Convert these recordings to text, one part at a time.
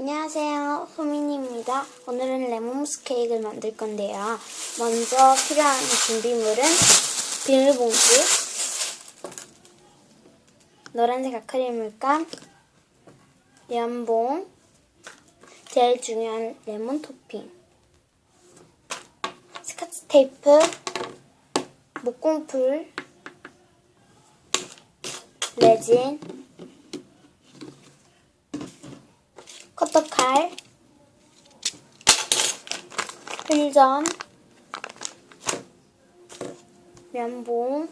안녕하세요. 소민이입니다. 오늘은 레몬무스 케이크를 만들 건데요. 먼저 필요한 준비물은 비닐봉지, 노란색 아크릴 물감, 연봉, 제일 중요한 레몬 토핑, 스카치 테이프, 목공풀, 레진, 커터칼, 필점, 면봉,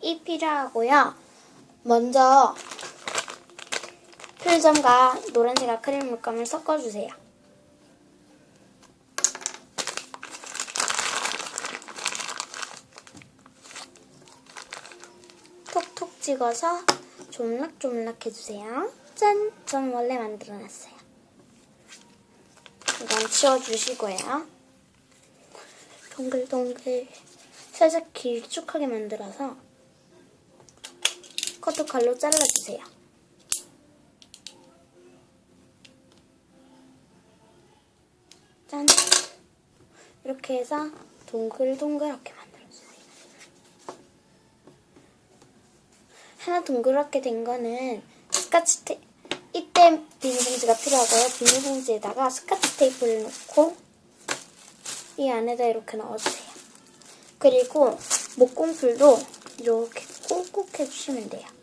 이 필요하고요. 먼저 필점과 노란색 아크릴 물감을 섞어주세요. 톡톡 찍어서 조물락조물락 해주세요. 짠! 전 원래 만들어놨어요. 이건 치워주시고요. 동글동글 살짝 길쭉하게 만들어서 커터칼로 잘라주세요. 짠! 이렇게 해서 동글동글하게 만들어주세요. 하나 동그랗게 된 거는 스카치 테 이때 비닐봉지가 필요하고요. 비닐봉지에다가 스카치 테이프를 넣고 이 안에다 이렇게 넣어주세요. 그리고 목공풀도 이렇게 꾹꾹 해주시면 돼요.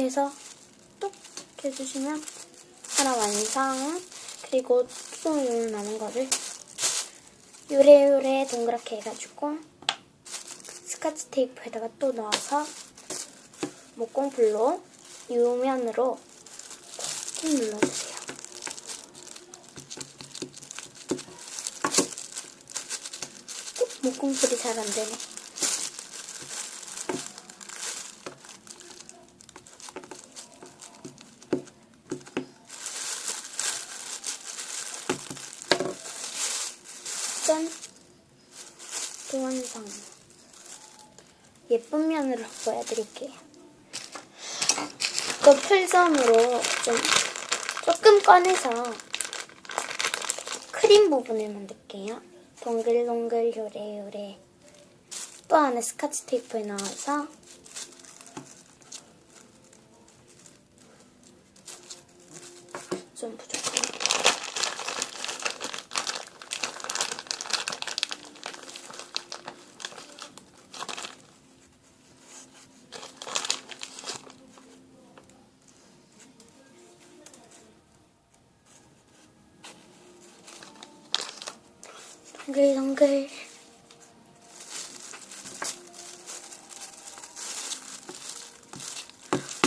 이렇게 해서 뚝 해주시면 하나 완성. 그리고 뚜껑 나는 거를 요래요래 동그랗게 해가지고 스카치 테이프에다가 또 넣어서 목공풀로 요면으로 꾹 눌러주세요. 목공풀이 잘 안 되네. 짠! 또 완성. 예쁜 면으로 보여드릴게요. 또 풀점으로 좀 조금 꺼내서 크림 부분을 만들게요. 동글동글 요래요래. 또 안에 스카치 테이프에 넣어서 좀 부족 동글동글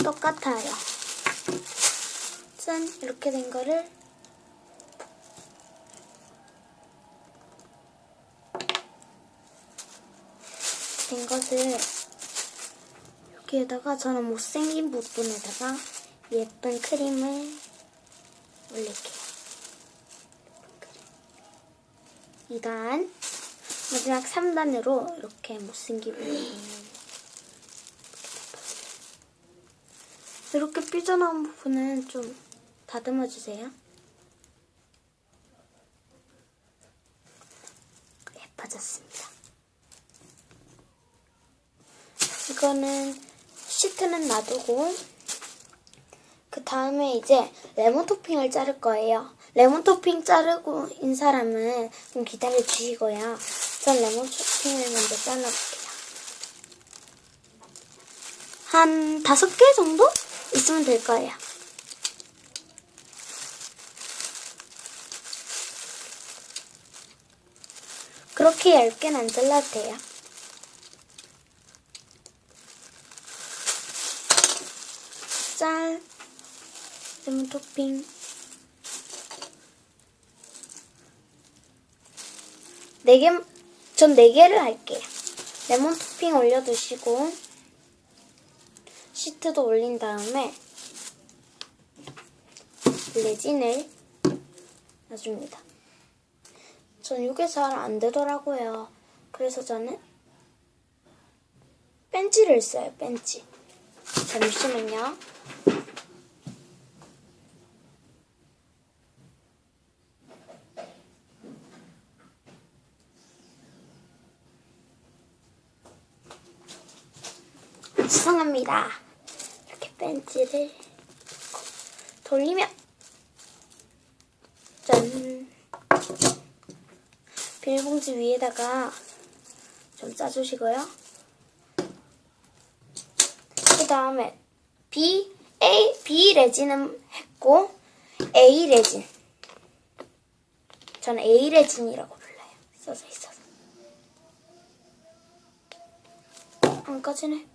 똑같아요. 짠 이렇게 된 거를 된 것을 여기에다가 저는 못생긴 부분에다가 예쁜 크림을 올릴게요. 2단 마지막 3단으로 이렇게 못생긴 부분을 이렇게 삐져나온 부분은 좀 다듬어 주세요. 예뻐졌습니다. 이거는 시트는 놔두고 그 다음에 이제 레몬 토핑을 자를 거예요. 레몬 토핑 자르고 인 사람은 좀 기다려 주시고요. 전 레몬 토핑을 먼저 잘라볼게요. 한 다섯 개 정도 있으면 될 거예요. 그렇게 얇게는 안 잘라도 돼요. 짠! 레몬 토핑. 네 개, 전네 개를 할게요. 레몬 토핑 올려두시고, 시트도 올린 다음에 레진을 놔줍니다. 전 이게 잘 안 되더라고요. 그래서 저는 벤치를 써요, 벤치. 잠시만요. 죄송합니다. 이렇게 벤치를 돌리면 짠 비닐봉지 위에다가 좀 짜주시고요. 그 다음에 B, A, B 레진은 했고 A 레진 저는 A 레진이라고 불러요. 써져 있어서 안 까지네.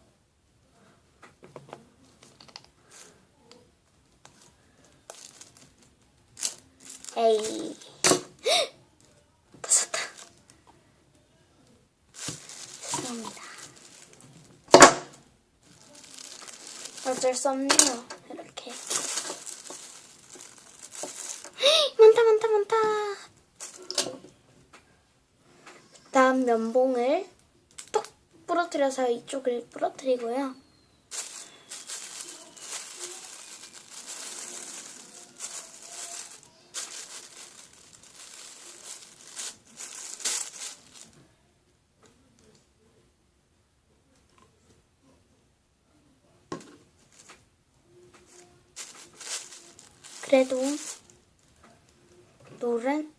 에이. 터졌다. 죄송합니다. 어쩔 수 없네요. 이렇게. 많다, 많다, 많다. 다음 면봉을 똑 부러뜨려서 이쪽을 부러뜨리고요. 그래도 노란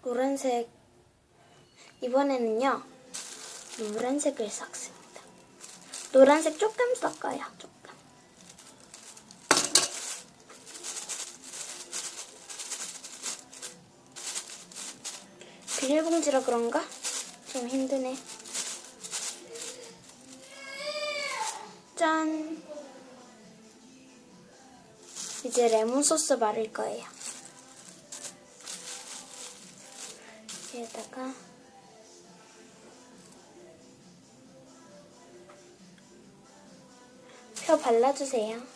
노란색 이번에는요 노란색을 섞습니다. 노란색 조금 섞어요. 조금. 비닐봉지라 그런가? 좀 힘드네. 짠. 이제 레몬 소스 바를 거예요. 여기에다가 펴 발라주세요.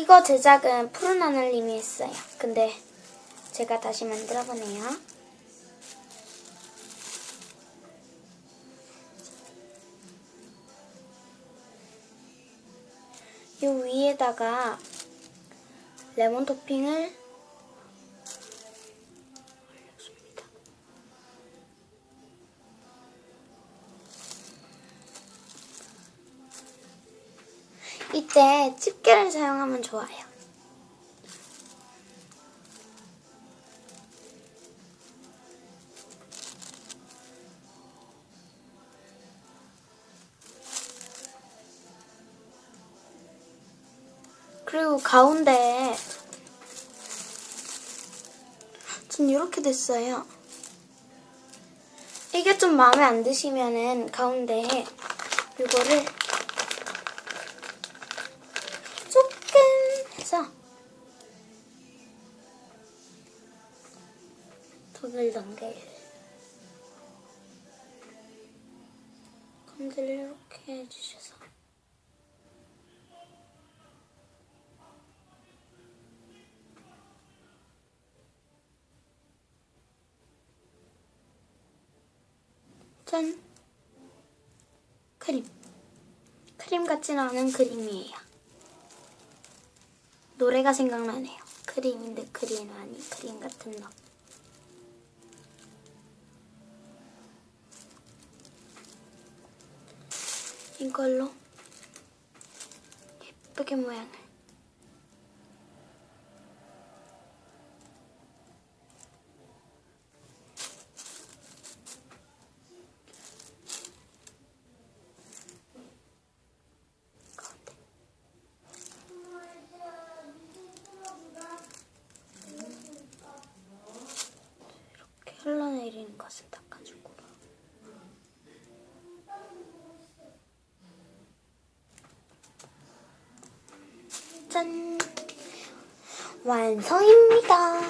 이거 제작은 푸른 하늘님이 했어요. 근데 제가 다시 만들어 보네요. 이 위에다가 레몬 토핑을 이때 집게를 사용하면 좋아요. 그리고 가운데 전 이렇게 됐어요. 이게 좀 마음에 안 드시면은 가운데 이거를 동글동글 건들 이렇게 해주셔서. 짠 크림. 크림 같지는 않은 크림이에요. 노래가 생각나네요. 크림인데 크림 아니 크림 같은 너 이걸로 예쁘게 모양을 가운데 이렇게 흘러내리는 것을 닦아주고 짠! 완성입니다.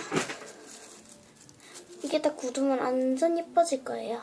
이게 다 굳으면 완전 예뻐질 거예요.